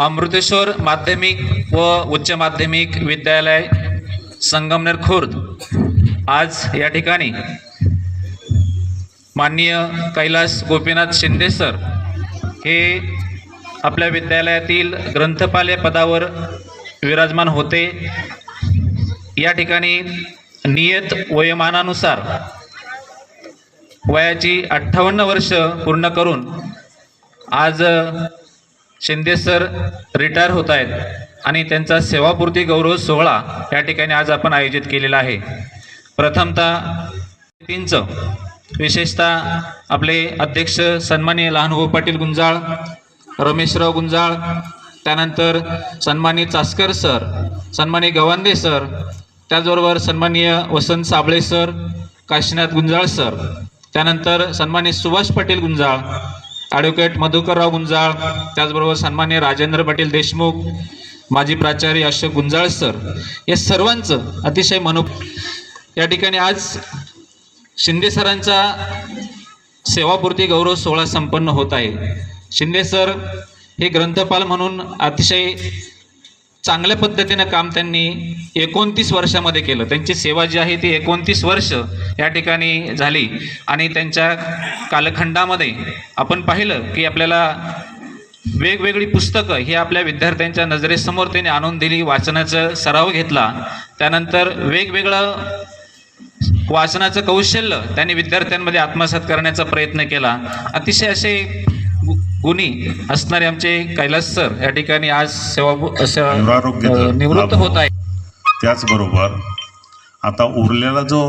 अमृतेश्वर माध्यमिक व उच्च माध्यमिक विद्यालय संगमनेर खुर्द. आज या ठिकाणी माननीय कैलास गोपीनाथ शिंदे सर हे आपल्या विद्यालयातील ग्रंथपाल या पदावर विराजमान होते. या ठिकाणी नियत वयोमानानुसार वयाची अठ्ठावन्न वर्ष पूर्ण करून आज शिंदे सर रिटायर होत आहेत आणि त्यांचा सेवापूर्ती गौरव सोहळा या ठिकाणी आज आपण आयोजित केलेला आहे. प्रथमतः तीनचं विशेषतः आपले अध्यक्ष सन्माननीय लहानभाऊ पाटील गुंजाळ रमेशराव गुंजाळ त्यानंतर सन्माननीय चास्कर सर सन्माननीय गवांदे सर त्याचबरोबर सन्माननीय वसंत साबळे सर काशीनाथ गुंजाळ सर त्यानंतर सन्माननीय सुभाष पाटील गुंजाळ ॲडव्होकेट मधुकरराव गुंजाळ त्याचबरोबर सन्मान्य राजेंद्र पाटील देशमुख माजी प्राचार्य अशोक गुंजाळ सर या सर्वांचं अतिशय मनो या ठिकाणी आज शिंदे सरांचा सेवापूर्ती गौरव सोहळा संपन्न होत आहे. शिंदे सर हे ग्रंथपाल म्हणून अतिशय चांगल्या पद्धतीनं काम त्यांनी एकोणतीस वर्षामध्ये केलं. त्यांची सेवा जी आहे ती एकोणतीस वर्ष या ठिकाणी झाली. आणि त्यांच्या कालखंडामध्ये आपण पाहिलं की आपल्याला वेगवेगळी पुस्तकं ही आपल्या विद्यार्थ्यांच्या नजरेसमोर त्यांनी आणून दिली वाचनाचा सराव घेतला. त्यानंतर वेगवेगळं वाचनाचं कौशल्य त्यांनी विद्यार्थ्यांमध्ये आत्मसात करण्याचा प्रयत्न केला. अतिशय असे गुणी असणारे आमचे कैलास सर या ठिकाणी आज सेवा निवृत्त होत आहे त्याचबरोबर आता उरलेला जो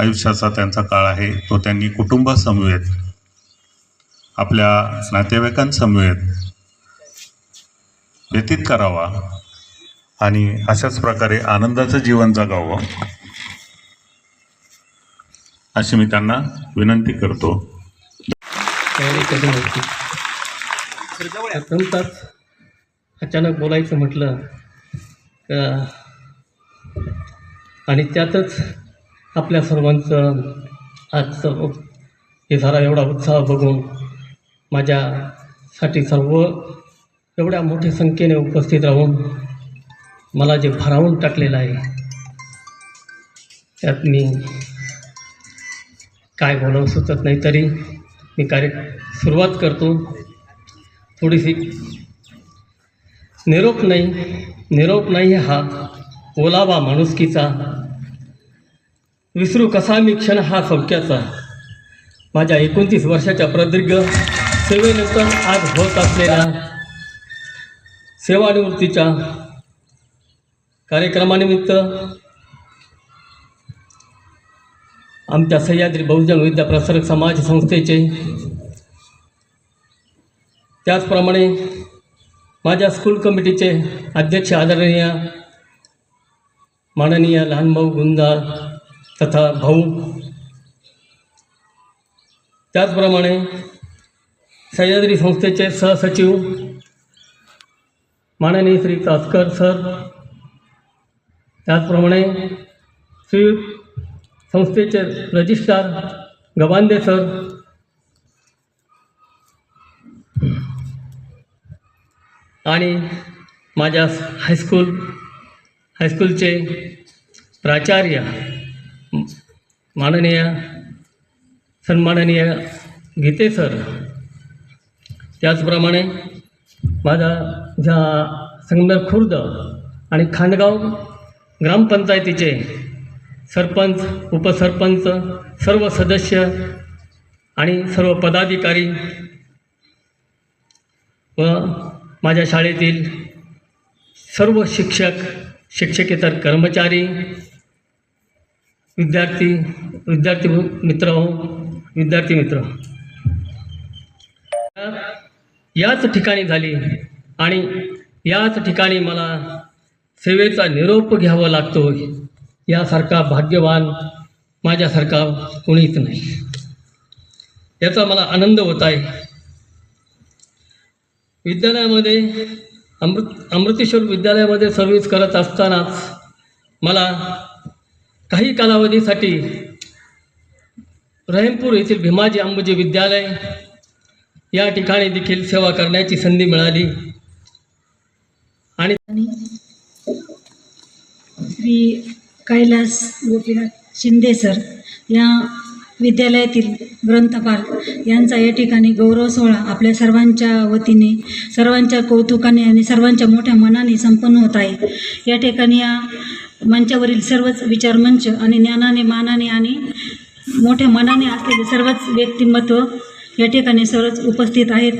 आयुष्याचा त्यांचा काळ आहे तो त्यांनी कुटुंबासमवेत आपल्या नातेवाईकांसमवेत व्यतीत करावा आणि अशाच प्रकारे आनंदाचं जीवन जगावं अशी मी त्यांना विनंती करतो. प्रथमतःच अचानक बोलायचं म्हटलं आणि त्यातच आपल्या सर्वांचं आजचं हे झाला एवढा उत्साह बघून माझ्यासाठी सर्व एवढ्या मोठ्या संख्येने उपस्थित राहून मला जे भारावून टाकलेलं आहे त्यात मी काय बोलावं सुचत नाही. तरी मी कार्य सुरुवात करतो. थोडीशी. निरोप नाही निरोप नाही हा ओलावा माणुसकीचा. विसरू कसा मी क्षण हा सौख्याचा. माझ्या एकोणतीस वर्षाच्या प्रदीर्घ सेवेनंतर आज होत असलेल्या सेवानिवृत्तीच्या कार्यक्रमानिमित्त आमच्या सह्याद्री बहुजन विद्याप्रसारक समाज संस्थेचे त्याचप्रमाणे माझ्या स्कूल कमिटीचे अध्यक्ष आदरणीय माननीय लहानभाऊ गुंजाळ तथा भाऊ. त्याचप्रमाणे सह्याद्री संस्थेचे सहसचिव माननीय श्री तासकर सर. त्याचप्रमाणे श्री संस्थेचे रजिस्ट्रार गवांदे सर. आणि माझ्या हायस्कूल हायस्कूलचे प्राचार्य माननीय सन्माननीय गीते सर त्याचप्रमाणे माझा ज्या संगमनेर खुर्द आणि खांडगाव ग्रामपंचायतीचे सरपंच उपसरपंच सर्व सदस्य आणि सर्व पदाधिकारी व माझ्या शाळेतील सर्व शिक्षक शिक्षकेतर कर्मचारी विद्यार्थी विद्यार्थी मित्र हो विद्यार्थी मित्र. याच ठिकाणी झाली आणि याच ठिकाणी मला सेवेचा निरोप घ्यावा लागतो यासारखा भाग्यवान माझ्यासारखा कोणीच नाही. याचा मला आनंद होत आहे. विद्यालयामध्ये अमृत अमृतेश्वर विद्यालयामध्ये सर्व्हिस करत असतानाच मला काही कालावधीसाठी रहीमपूर येथील भीमाजी अंबुजी विद्यालय या ठिकाणी देखील सेवा करण्याची संधी मिळाली. आणि श्री कैलास गोपीनाथ शिंदे सर या विद्यालयातील ग्रंथपाल यांचा या ठिकाणी गौरव सोहळा आपल्या सर्वांच्या वतीने सर्वांच्या कौतुकाने आणि सर्वांच्या मोठ्या मनाने संपन्न होत आहे. या ठिकाणी या मंचावरील सर्वच विचारमंच आणि ज्ञानाने मानाने आणि मोठ्या मनाने असलेले सर्वच व्यक्तिमत्व या ठिकाणी सर्वच उपस्थित आहेत.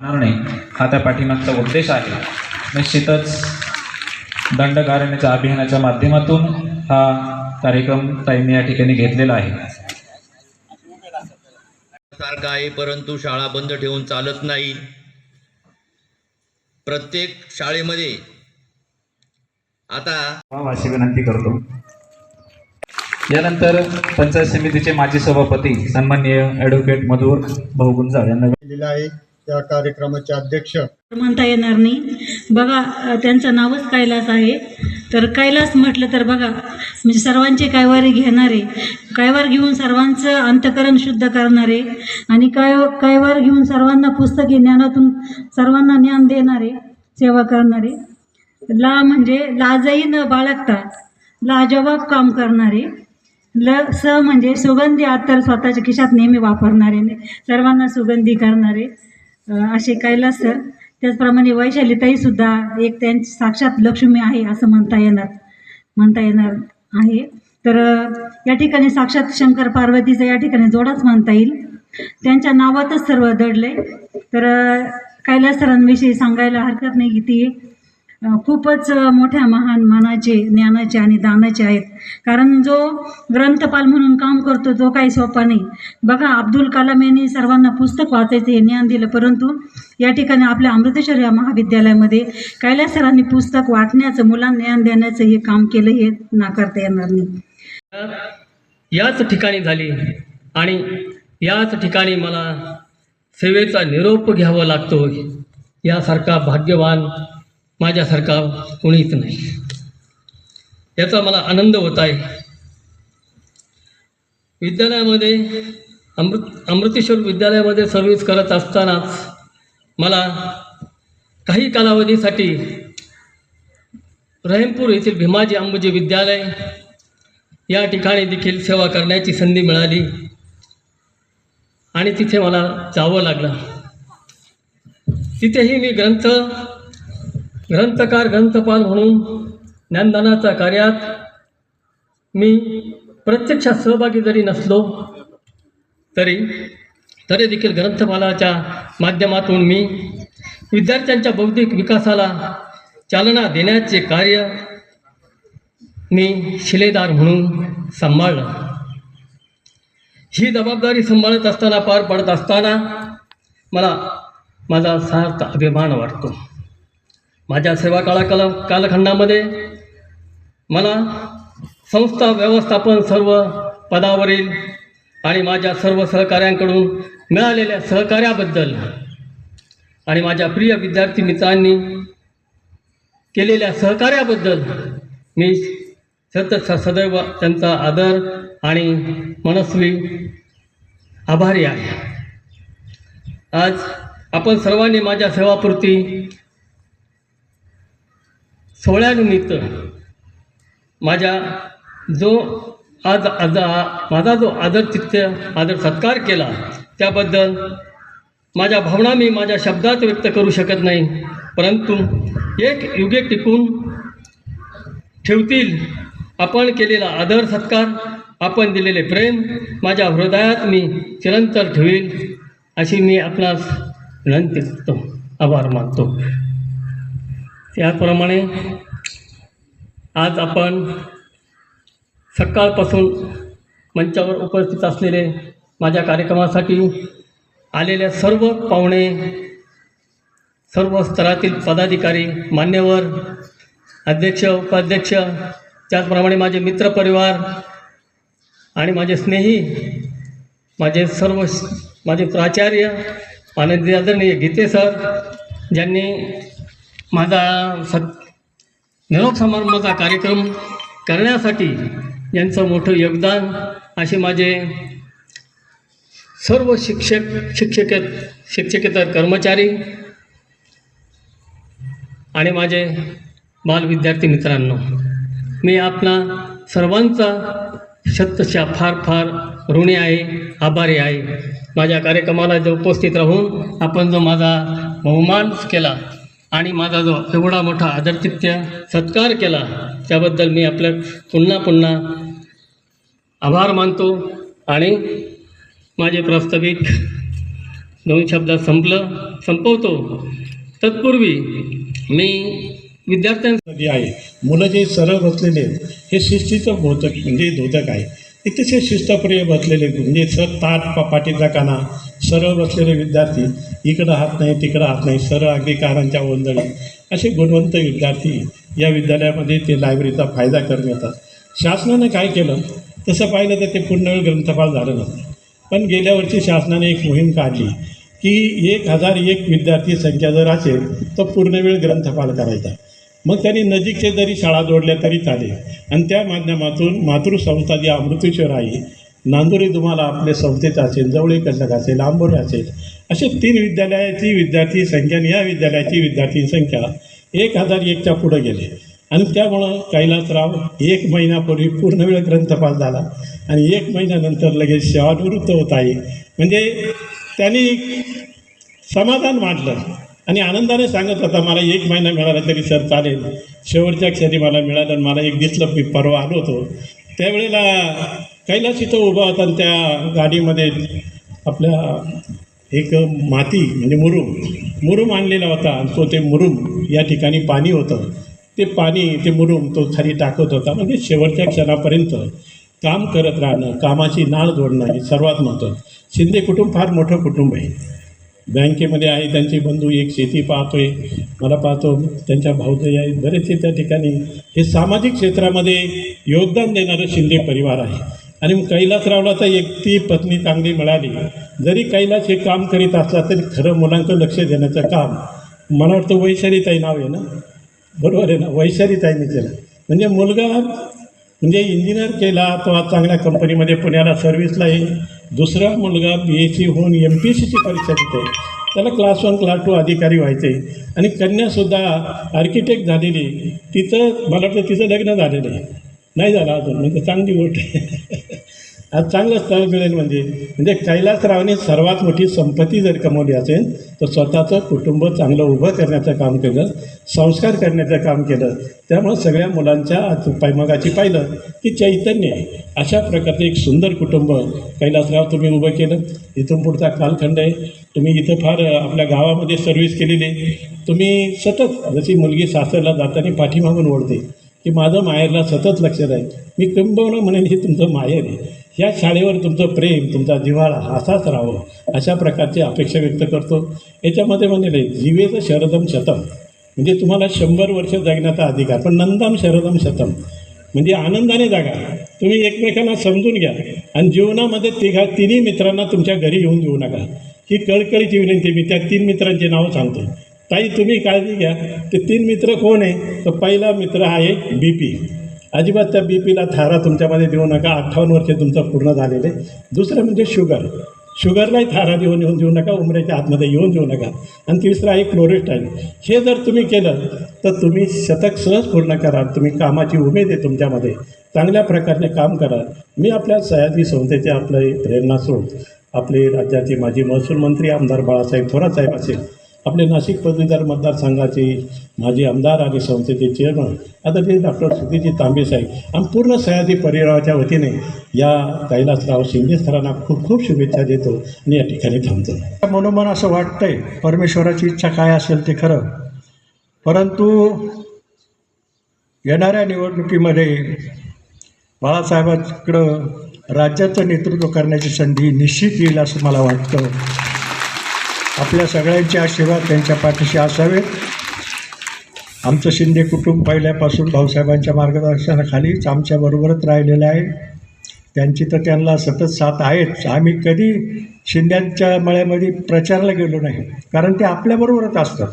हा त्या पाठीमागचा उद्देश आहे. निश्चितच दंडकारण्याच्या अभियानाच्या माध्यमातून हा कार्यक्रम ताईंनी या ठिकाणी घेतलेला आहे. सारखा आहे परंतु शाळा बंद ठेवून चालत नाही. प्रत्येक शाळेमध्ये आता अशी विनंती करतो. यानंतर पंचायत समितीचे माजी सभापती सन्माननीय ॲडव्होकेट मधुर भाऊ गुंजाळ यांना आहे. या कार्यक्रमाचे अध्यक्ष म्हणता येणार नाही. बघा त्यांचं नावच कैलास आहे. तर कैलास म्हटलं तर बघा म्हणजे सर्वांचे कैवारी घेणारे कैवार घेऊन सर्वांचं अंतकरण शुद्ध करणारे आणि काय कैवार घेऊन सर्वांना पुस्तकी ज्ञानातून सर्वांना ज्ञान देणारे सेवा करणारे. ला म्हणजे लाजही न बाळगता लाजवाब काम करणारे. ल स म्हणजे सुगंधी अत्तर स्वतःच्या खिशात नेहमी वापरणारे सर्वांना सुगंधी करणारे असे कैलास सर त्याचप्रमाणे वैशालीताईसुद्धा एक त्यांची साक्षात लक्ष्मी आहे असं म्हणता येणार म्हणता येणार आहे. तर या ठिकाणी साक्षात शंकर पार्वतीचा या ठिकाणी जोडाच म्हणता येईल. त्यांच्या नावातच सर्व दडले. तर कैलासरांविषयी सरांविषयी सांगायला हरकत नाही की ती खूपच मोठ्या महान मानाचे ज्ञानाचे आणि दानाचे आहेत. कारण जो ग्रंथपाल म्हणून काम करतो तो काही सोपा नाही. बघा अब्दुल कलाम यांनी सर्वांना पुस्तक वाचायचं हे ज्ञान दिलं परंतु या ठिकाणी आपल्या अमृतेश्वर या महाविद्यालयामध्ये कैलास सरांनी पुस्तक वाटण्याचं मुलांना ज्ञान देण्याचं हे काम केलं हे नाकारता येणार नाही. याच ठिकाणी झाली आणि याच ठिकाणी मला सेवेचा निरोप घ्यावा लागतो यासारखा भाग्यवान माझ्यासारखा कोणीच नाही. याचा मला आनंद होत आहे. विद्यालयामध्ये अमृत अमृतेश्वर विद्यालयामध्ये सर्व्हिस करत असतानाच मला काही कालावधीसाठी रहीमपूर येथील भीमाजी अंबुजी विद्यालय या ठिकाणी देखील सेवा करण्याची संधी मिळाली आणि तिथे मला जावं लागलं. तिथेही मी ग्रंथ ग्रंथकार ग्रंथपाल म्हणून ज्ञानदानाच्या कार्यात मी प्रत्यक्षात सहभागी जरी नसलो तरी तरी देखील ग्रंथपालाच्या माध्यमातून मी विद्यार्थ्यांच्या बौद्धिक विकासाला चालना देण्याचे कार्य मी शिलेदार म्हणून सांभाळलं. ही जबाबदारी सांभाळत असताना पार पडत असताना मला माझा सार्थ अभिमान वाटतो. माझ्या सेवा काळा कल कालखंडामध्ये मला संस्था व्यवस्थापन सर्व पदावरील आणि माझ्या सर्व सहकाऱ्यांकडून मिळालेल्या सहकार्याबद्दल आणि माझ्या प्रिय विद्यार्थी मित्रांनी केलेल्या सहकार्याबद्दल मी सतत सदैव त्यांचा आदर आणि मनस्वी आभारी आहे. आज आपण सर्वांनी माझ्या सेवापुरती सोहळ्यानिमित्त माझ्या जो आज आज माझा जो आदरतिथ्य आदर सत्कार केला त्याबद्दल माझ्या भावना मी माझ्या शब्दात व्यक्त करू शकत नाही. परंतु एक युगे टिकून ठेवतील आपण केलेला आदर सत्कार आपण दिलेले प्रेम माझ्या हृदयात मी चिरंतर ठेवील अशी मी आपणास विनंती करतो आभार मानतो. त्याचप्रमाणे आज आपण सकाळपासून मंचावर उपस्थित असलेले माझ्या कार्यक्रमासाठी आलेल्या सर्व पाहुणे सर्व स्तरातील पदाधिकारी मान्यवर अध्यक्ष उपाध्यक्ष त्याचप्रमाणे माझे मित्रपरिवार आणि माझे स्नेही माझे सर्व माझे प्राचार्य आनंदी आदरणीय गीते सर ज्यांनी माझा सत् निरोप समारंभाचा कार्यक्रम करण्यासाठी यांचं मोठं योगदान असे माझे सर्व शिक्षक शिक्षके शिक्षकेतर कर्मचारी आणि माझे बालविद्यार्थी मित्रांनो मी आपला सर्वांचा शतशा फार फार ऋणी आहे आभारी आहे. माझ्या कार्यक्रमाला जो उपस्थित राहून आपण जो माझा बहुमान केला आणि माझा जो एवढा मोठा आदरतिथ्य सत्कार केला त्याबद्दल मी आपल्या पुन्हा पुन्हा आभार मानतो. आणि माझे प्रास्ताविक दोन शब्दात संपलं संपवतो. तत्पूर्वी मी विद्यार्थ्यांसाठी आहे. मुलं जे सरळ बसलेले आहेत हे शिस्तीचं बोधक म्हणजे धोतक आहे. अतिशय शिस्तप्रिय बसलेले म्हणजे सर ताट पाठीचा काना. सरळ बसलेले विद्यार्थी इकडं हात नाही तिकडं हात नाही सरळ अगदी कानांच्या असे गुणवंत विद्यार्थी या विद्यालयामध्ये ते लायब्ररीचा फायदा करून येतात. शासनानं काय केलं? तसं पाहिलं तर ते पूर्णवेळ ग्रंथपाल झालं नसतं पण गेल्या वर्षी शासनाने एक मोहीम काढली की एक हजार एक विद्यार्थी संख्या जर असेल तर पूर्णवेळ ग्रंथपाल करायचा. मग त्यांनी नजीकचे जरी शाळा जोडल्या तरी चालेल. आणि त्या माध्यमातून मातृसंस्था जी अमृतेश्वर आहे नांदुरी तुम्हाला आपल्या संस्थेचं असेल जवळी कटक असेल आंबोरे असेल असे तीन विद्यालयाची विद्यार्थी संख्या आणि या विद्यालयाची विद्यार्थी संख्या एक हजार एकच्या पुढं गेले. आणि त्यामुळं कैलासराव एक महिन्यापूर्वी पूर्णवेळ ग्रंथपाल झाला. आणि एक महिन्यानंतर लगेच सेवानिवृत्त होत आहे. म्हणजे त्यांनी समाधान मांडलं. आणि आनंदाने सांगत होता मला एक महिना मिळाला तरी सर चालेल. शेवटच्या क्षणी मला मिळालं आणि मला एक दिसलं मी परवा आलो होतो. त्यावेळेला कैलास इथं उभा होता आणि त्या गाडीमध्ये आपल्या एक माती म्हणजे मुरुम. मुरुम आणलेला होता आणि तो ते मुरुम या ठिकाणी पाणी होतं. ते पाणी ते मुरुम तो खाली टाकत होता. म्हणजे शेवटच्या क्षणापर्यंत काम करत राहणं कामाची नाळ जोडणं हे सर्वात महत्त्वाचं शिंदे कुटुंब फार मोठं कुटुंब आहे. बँकेमध्ये आहे त्यांचे बंधू एक शेती पाहतो आहे मला पाहतो त्यांच्या भाऊजाई आहेत. बरेचसे त्या ठिकाणी. हे सामाजिक क्षेत्रामध्ये योगदान देणारं शिंदे परिवार आहे. आणि मग कैलासरावला तर एक ती पत्नी चांगली मिळाली. जरी कैलास हे काम करीत असला तरी खरं मुलांकडं लक्ष देण्याचं काम मला वाटतं वैशालीताई नाव आहे ना? बरोबर आहे ना? वैशालीताईने केलं म्हणजे मुलगा म्हणजे इंजिनियर केला तो आज चांगल्या कंपनीमध्ये पुण्याला सर्व्हिसला आहे दुसरा मुलगा बी एस सी होऊन एम पी एस सीची परीक्षा देते त्याला क्लास वन क्लास टू अधिकारी व्हायचे. आणि कन्यासुद्धा आर्किटेक्ट झालेली. तिचं मला वाटतं तिचं लग्न झालेलं आहे. नाही झालं अजून म्हणजे चांगली गोष्ट आहे. आज चांगलं स्थळ मिळेल म्हणजे. म्हणजे कैलासरावने सर्वात मोठी संपत्ती जर कमवली असेल तर स्वतःचं कुटुंब चांगलं उभं करण्याचं काम केलं संस्कार करण्याचं काम केलं. त्यामुळं सगळ्या मुलांच्या आज पायमगाची पाहिलं की चैतन्य आहे. अशा प्रकारचं एक सुंदर कुटुंब कैलासराव तुम्ही उभं केलं. इथून पुढचा कालखंड आहे. तुम्ही इथं फार आपल्या गावामध्ये सर्व्हिस केलेली आहे. तुम्ही सतत जशी मुलगी सासरला जाताना पाठीमागून ओढते की माझं माहेरला सतत लक्ष राहील. मी किंबवणं म्हणेन हे तुमचं माहेर आहे. या शाळेवर तुमचं प्रेम तुमचा जिव्हाळा असाच राहावं. अशा प्रकारची अपेक्षा व्यक्त करतो. याच्यामध्ये म्हणलेलं नाही जीवेचं शरदम शतम. म्हणजे तुम्हाला शंभर वर्ष जगण्याचा अधिकार पण नंदम शरदम शतम. म्हणजे आनंदाने जागा. तुम्ही एकमेकांना समजून घ्या. आणि जीवनामध्ये तिघा तिन्ही मित्रांना तुमच्या घरी येऊन देऊ नका. ही कळकळीची विनंती मी त्या तीन मित्रांची नावं सांगतो. ताई तुम्ही काळजी घ्या. ते तीन मित्र कोण आहे? तर पहिला मित्र आहे बी पी अजिबात त्या बी पीला थारा तुमच्यामध्ये देऊ नका. अठ्ठावन्न वर्ष तुमचं पूर्ण झालेलं आहे. दुसरं म्हणजे शुगर. शुगरलाही थारा देऊन येऊन देऊ नका. उमऱ्याच्या आतमध्ये येऊन देऊ नका. आणि तिसरं आहे क्लोरेस्टाईल हे जर तुम्ही केलं तर तुम्ही शतक सहज पूर्ण कराल. तुम्ही कामाची उमेद आहे तुमच्यामध्ये. चांगल्या प्रकारे काम करा मी आपल्या सह्याद्री संस्थेचे आपले सोड आपले राज्याचे माजी महसूल मंत्री आमदार बाळासाहेब थोरातसाहेब असेल. आपले नाशिक पदवीधर मतदारसंघाचे माजी आमदार आणि संस्थेचे चेअरमन आदरणीय डॉक्टर सुधीजी तांबे साहेब आणि पूर्ण सह्याद्री परिवाराच्या वतीने या कैलासराव शिंदे सरांना खूप खूप शुभेच्छा देतो आणि या ठिकाणी थांबतो. मनोमन असं वाटतंय परमेश्वराची इच्छा काय असेल ते खरं. परंतु येणाऱ्या निवडणुकीमध्ये बाळासाहेबांकडं राज्याचं नेतृत्व करण्याची संधी निश्चित येईल असं मला वाटतं. आपल्या सगळ्यांचे आशीर्वाद त्यांच्या पाठीशी असावेत आमचं शिंदे कुटुंब पहिल्यापासून भाऊसाहेबांच्या मार्गदर्शनाखालीच आमच्याबरोबरच राहिलेलं आहे. त्यांची तर त्यांना सतत साथ आहेच. आम्ही कधी शिंद्यांच्या मळ्यामध्ये प्रचाराला गेलो नाही कारण ते आपल्याबरोबरच असतात.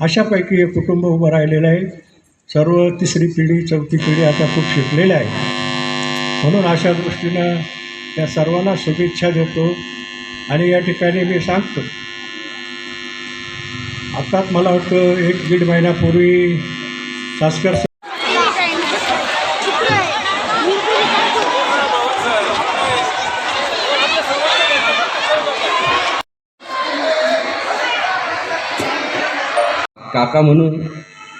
अशापैकी हे कुटुंब उभं राहिलेलं आहे. सर्व तिसरी पिढी चौथी पिढी आता खूप शिकलेल्या आहे. म्हणून अशा दृष्टीनं त्या सर्वांना शुभेच्छा देतो आणि या ठिकाणी मी सांगतो आत्ताच मला वाटतं एक दीड महिन्यापूर्वी शासकर काका म्हणून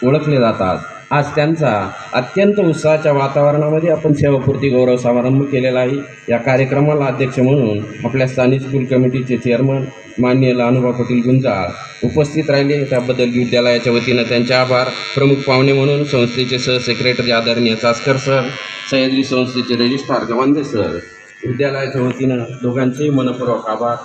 ओळखले जातात. आज त्यांचा अत्यंत उत्साहाच्या वातावरणामध्ये आपण सेवापूर्ती गौरव समारंभ केलेला आहे. या कार्यक्रमाला अध्यक्ष म्हणून आपल्या स्थानिक स्कूल कमिटीचे चेअरमन माननीय लहानुबा पाटील गुंजाळ उपस्थित राहिले. त्याबद्दल विद्यालयाच्या वतीनं त्यांचे आभार. प्रमुख पाहुणे म्हणून संस्थेचे सहसेक्रेटरी आदरणीय चास्कर सर सह्याद्री संस्थेचे रजिस्ट्रार गवांदे सर. विद्यालयाच्या वतीनं दोघांचेही मनपूर्वक आभार.